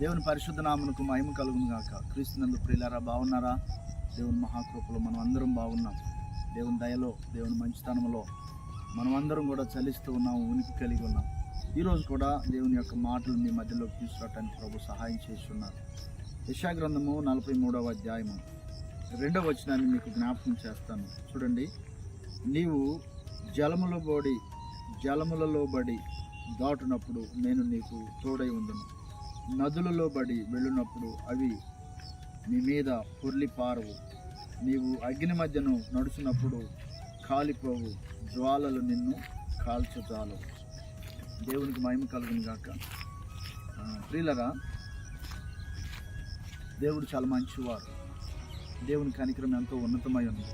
దేవుని పరిశుద్ధ నామమునకు మహిమ కలుగును గాక. క్రీస్తునందు ప్రియులారా బాగున్నారా? దేవుని మహాకృపలో మనం అందరం బాగున్నాం. దేవుని దయలో దేవుని మంచితనంలో మనం అందరం కూడా చలిస్తూ ఉన్నాం ఉనికి కలిగి ఉన్నాం. ఈరోజు కూడా దేవుని యొక్క మాటలు మీ మధ్యలోకి తీసుకురావటానికి ప్రభు సహాయం చేస్తున్నారు. యశాగ్రంథము నలభై మూడవ అధ్యాయము. రెండవ వచనాన్ని మీకు జ్ఞాపకం చేస్తాను. చూడండి. నీవు జలములో బడి జలములలో బడి దాటునప్పుడు నేను నీకు తోడై ఉందును. నదులలో బడి వెళ్ళినప్పుడు అవి నీ మీద పొర్లి పారవు. నీవు అగ్ని మధ్యను నడుచున్నప్పుడు కాలిపోవు. జ్వాలలు నిన్ను కాల్చుతాలు దేవునికి మహిమ కలుగును గాక. ప్రియులరా దేవుడు చాలా మంచివాడు దేవుని కనికరం ఎంతో ఉన్నతమై ఉంది.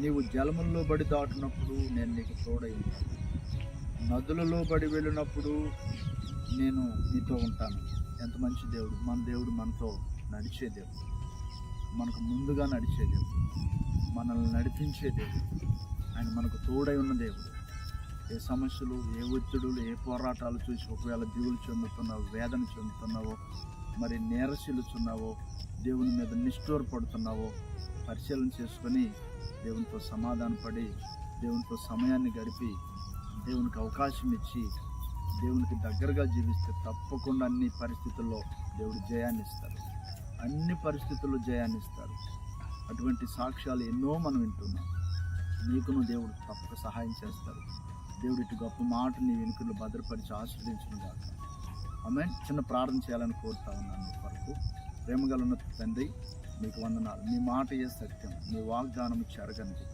నీవు జలముల్లో బడి దాటినప్పుడు నేను నీకు తోడై నదులలో బడి వెళ్ళినప్పుడు నేను నీతో ఉంటాను. ఎంత మంచి దేవుడు? మన దేవుడు మనతో నడిచే దేవుడు. మనకు ముందుగా నడిచే దేవుడు. మనల్ని నడిపించే దేవుడు. ఆయన మనకు తోడై ఉన్న దేవుడు. ఏ సమస్యలు ఏ ఒత్తిడులు ఏ పోరాటాలు చూసి ఒకవేళ దిగులు చెందుతున్నావు వేదన చెందుతున్నావో మరి నేరశీలుచున్నావో దేవుని మీద నిష్ఠూరపడుతున్నావో పరిశీలన చేసుకొని దేవునితో సమాధానపడి దేవునితో సమయాన్ని గడిపి దేవునికి అవకాశం ఇచ్చి దేవునికి దగ్గరగా జీవిస్తే తప్పకుండా అన్ని పరిస్థితుల్లో దేవుడు జయాన్ని ఇస్తారు అన్ని పరిస్థితుల్లో జయాన్ని ఇస్తారు అటువంటి సాక్ష్యాలు ఎన్నో మనం వింటున్నాం. నీకును దేవుడు తప్పక సహాయం చేస్తారు. దేవుడు ఇటు గొప్ప మాట నీ వెనుకలు భద్రపరిచి ఆశ్రయించిన కాక ఆమె చిన్న ప్రార్థన చేయాలని కోరుతా ఉన్నాను మీ కొరకు. ప్రేమగల ఉన్న తండ్రి మీకు వందనాలు. మీ మాట ఏ సత్యం? మీ వాగ్దానం చెరగనిది.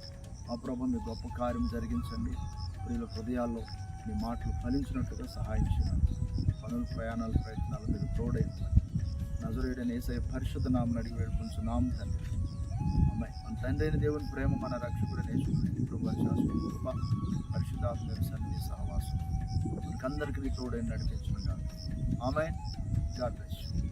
ఆ ప్రభు మీ గొప్ప కార్యం జరిగించండి. ప్రియుల హృదయాల్లో మీ మాటలు ఫలించినట్టుగా సహాయం చేయండి. పనులు ప్రయాణాలు ప్రయత్నాలు మీరు తోడైంది నజరేడని ఏసై పరిశుద్ధ నామని అడిగి వేడుకొంచు నామ తండ్రి. అమ్మాయి మన తండ్రి అయిన దేవుని ప్రేమ మన రక్షకుడైన ఇప్పుడు ప్రభు శాశ్వత కృప పరిశుద్ధాత్మ సన్నిధి సహవాసం. మనకందరికీ తోడైన నడిపించిన ఆమె గాడ్ బ్లెస్